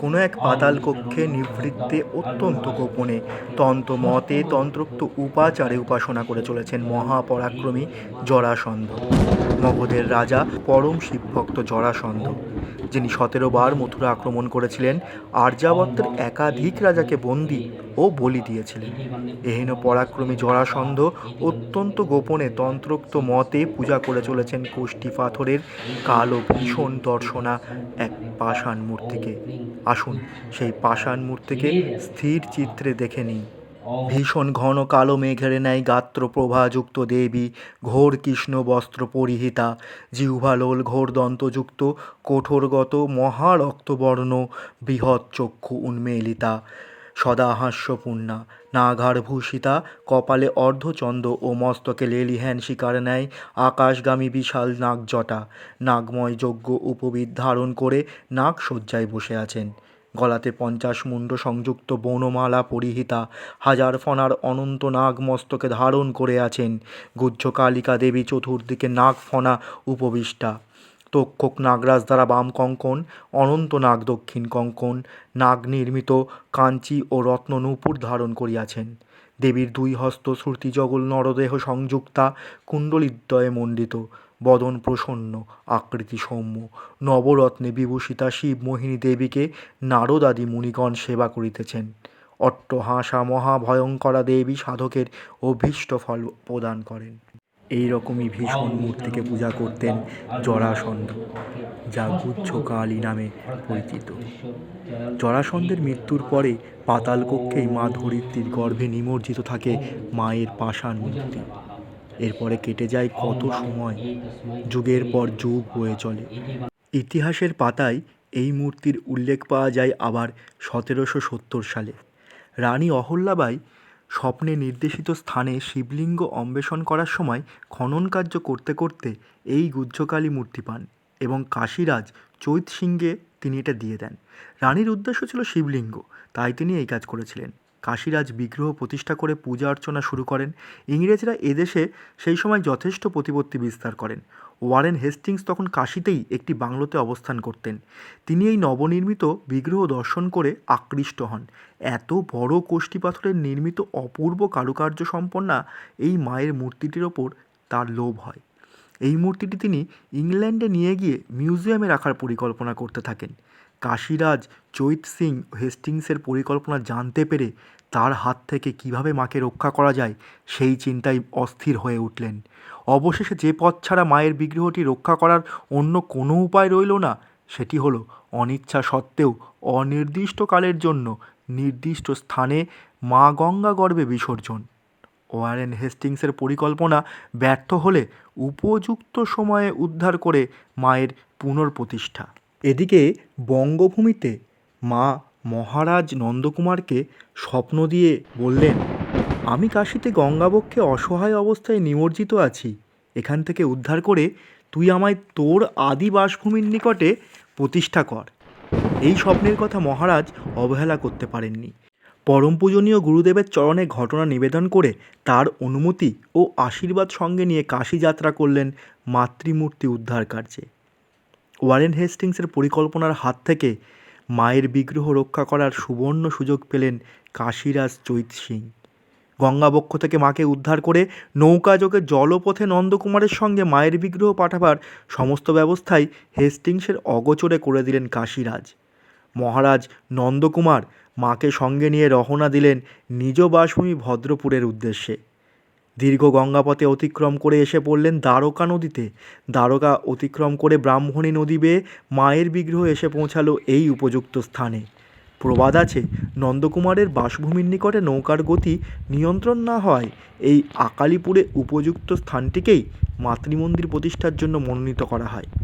কোনো এক পাতাল কক্ষে নিভৃত্তে অত্যন্ত গোপনে তন্ত্র মতে তন্ত্রোক্ত উপাচারে উপাসনা করে চলেছেন মহাপরাক্রমী জরাসন্ধ। মগধের রাজা পরম শিবভক্ত জরাসন্ধ। যিনি সতেরো বার মথুরা আক্রমণ করেছিলেন আর্যাবর্তের একাধিক রাজাকে বন্দি ও বলি দিয়েছিলেন। এহেন পরাক্রমী জরাসন্ধ অত্যন্ত গোপনে তন্ত্রোক্ত মতে পূজা করে চলেছেন কোষ্ঠী পাথরের কালো ভীষণ দর্শনা এক পাষাণ মূর্তিকে। আসুন সেই পাষাণ মূর্তিকে স্থির চিত্রে দেখে নিই। ভীষণ ঘন কালো মেঘের ন্যায় গাত্র প্রভাযুক্ত দেবী, ঘোর কৃষ্ণ বস্ত্র পরিহিতা জিহ্বালোল ঘোর দন্তযুক্ত, কঠোরগত মহারক্তবর্ণ, বৃহৎ চক্ষু উন্মেলিতা, সদা হাস্যপূর্ণা নাগারভূষিতা কপালে অর্ধচন্দ্র ও মস্তকে লেলিহ্যান শিকার নেয় আকাশগামী বিশাল নাগজটা, নাগময় যজ্ঞ উপবিদ ধারণ করে নাগসজ্জায় বসে আছেন। গলাতে পঞ্চাশ মুণ্ড সংযুক্ত বনমালা পরিহিতা, হাজার ফণার অনন্ত নাগ মস্তকে ধারণ করে আছেন। গুহ্য কালিকা দেবী চতুর্দিকে নাগ ফণা উপবিষ্টা। তক্ষক নাগরাজ দ্বারা বাম কঙ্কন, অনন্ত নাগ দক্ষিণ কঙ্কন, নাগ নির্মিত কাঞ্চি ও রত্ন নূপুর ধারণ করিয়াছেন। দেবীর দুই হস্ত শ্রুতিজগল নরদেহ সংযুক্তা, কুণ্ডলিদ্বয়ে মণ্ডিত। বদন প্রসন্ন, আকৃতি সৌম্য। নবরত্নে বিভূষিতা শিব মোহিনী দেবীকে নারদাদি মুনিগণ সেবা করিতেছেন। অট্টহাসা মহাভয়ঙ্করা দেবী সাধকের অভীষ্ট ফল প্রদান করেন। এই রকমই ভীষণ মূর্তিকে পূজা করতেন জরাসন্ধ, যা গুচ্ছকালী নামে পরিচিত। জরাসন্ধের মৃত্যুর পরে পাতালকক্ষেই মা ধরিত্রীর গর্ভে নিমজ্জিত থাকে মায়ের পাষাণ মূর্তি। এরপরে কেটে যায় কত সময়। যুগের পর যুগ হয়ে চলে। ইতিহাসের পাতায় এই মূর্তির উল্লেখ পাওয়া যায় আবার সতেরোশো সত্তর সালে। রানী অহল্যাবাই স্বপ্নে নির্দেশিত স্থানে শিবলিঙ্গ অন্বেষণ করার সময় খনন কার্য করতে করতে এই গুহ্যকালী মূর্তি পান এবং কাশীরাজ চৈত সিংহে তিনি এটা দিয়ে দেন। রানীর উদ্দেশ্য ছিল শিবলিঙ্গ, তাই তিনি এই কাজ করেছিলেন। কাশীরাজ বিগ্রহ প্রতিষ্ঠা করে পূজা অর্চনা শুরু করেন। ইংরেজরা এদেশে সেই সময় যথেষ্ট প্রতিপত্তি বিস্তার করেন। ওয়ারেন হেস্টিংস তখন কাশীতেই একটি বাংলোতে অবস্থান করতেন। তিনি এই নবনির্মিত বিগ্রহ দর্শন করে আকৃষ্ট হন। এত বড় কোষ্ঠী পাথরের নির্মিত অপূর্ব কারুকার্য সম্পন্না এই মায়ের মূর্তিটির ওপর তার লোভ হয়। এই মূর্তিটি তিনি ইংল্যান্ডে নিয়ে গিয়ে মিউজিয়ামে রাখার পরিকল্পনা করতে থাকেন। কাশীরাজ, চৈত সিং হেস্টিংসের পরিকল্পনা জানতে পেরে তার হাত থেকে কীভাবে মাকে রক্ষা করা যায় সেই চিন্তায় অস্থির হয়ে উঠলেন। অবশেষে যে পথ ছাড়া মায়ের বিগ্রহটি রক্ষা করার অন্য কোনো উপায় রইল না, সেটি হলো অনিচ্ছা সত্ত্বেও অনির্দিষ্টকালের জন্য নির্দিষ্ট স্থানে মা গঙ্গা গর্ভে বিসর্জন। ওয়ারেন হেস্টিংসের পরিকল্পনা ব্যর্থ হলে উপযুক্ত সময়ে উদ্ধার করে মায়ের পুনর্প্রতিষ্ঠা এদিকে বঙ্গভূমিতে মা মহারাজ নন্দকুমারকে স্বপ্ন দিয়ে বললেন, আমি কাশিতে গঙ্গাবক্ষে অসহায় অবস্থায় নিমজ্জিত আছি। এখান থেকে উদ্ধার করে তুই আমায় তোর আদি বাসভূমির নিকটে প্রতিষ্ঠা কর। এই স্বপ্নের কথা মহারাজ অবহেলা করতে পারেননি। পরম পূজনীয় গুরুদেবের চরণে ঘটনা নিবেদন করে তার অনুমতি ও আশীর্বাদ সঙ্গে নিয়ে কাশী যাত্রা করলেন মাতৃমূর্তি উদ্ধার কার্যে। ওয়ারেন হেস্টিংসের পরিকল্পনার হাত থেকে মায়ের বিগ্রহ রক্ষা করার সুবর্ণ সুযোগ পেলেন কাশীরাজ চৈত সিং। গঙ্গাবক্ষ থেকে মাকে উদ্ধার করে নৌকাযোগে জলপথে নন্দকুমারের সঙ্গে মায়ের বিগ্রহ পাঠাবার সমস্ত ব্যবস্থাই হেস্টিংসের অগোচরে করে দিলেন কাশীরাজ। মহারাজ নন্দকুমার মাকে সঙ্গে নিয়ে রওনা দিলেন নিজ বাসভূমি ভদ্রপুরের উদ্দেশ্যে। দীর্ঘ গঙ্গাপথে অতিক্রম করে এসে পড়লেন দ্বারকা নদীতে। দ্বারকা অতিক্রম করে ব্রাহ্মণী নদী বেয়ে মায়ের বিগ্রহ এসে পৌঁছালো এই উপযুক্ত স্থানে। প্রবাদ আছে, নন্দকুমারের বাসভূমির নিকটে নৌকার গতি নিয়ন্ত্রণ না হওয়ায় এই আকালিপুরে উপযুক্ত স্থানটিকেই মাতৃমন্দির প্রতিষ্ঠার জন্য মনোনীত করা হয়।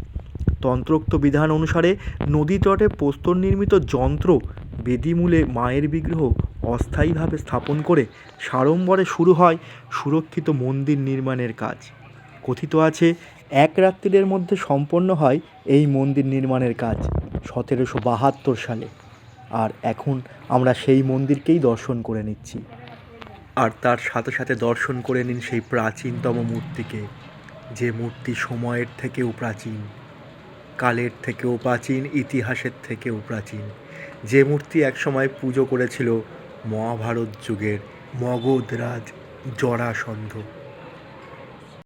তন্ত্রোক্ত বিধান অনুসারে নদী তটে প্রস্তর নির্মিত যন্ত্র বেদিমূলে মায়ের বিগ্রহ অস্থায়ীভাবে স্থাপন করে সাড়ম্বরে শুরু হয় সুরক্ষিত মন্দির নির্মাণের কাজ। কথিত আছে, এক রাত্রির মধ্যে সম্পন্ন হয় এই মন্দির নির্মাণের কাজ, সতেরোশো বাহাত্তর সালে। আর এখন আমরা সেই মন্দিরকেই দর্শন করে নিচ্ছি। আর তার সাথে সাথে দর্শন করে নিন সেই প্রাচীনতম মূর্তিকে, যে মূর্তি সময়ের থেকেও প্রাচীন। কালের থেকেও প্রাচীন, ইতিহাসের থেকেও প্রাচীন। যে মূর্তি একসময় পুজো করেছিল মহাভারত যুগের মগধরাজ জরাসন্ধ।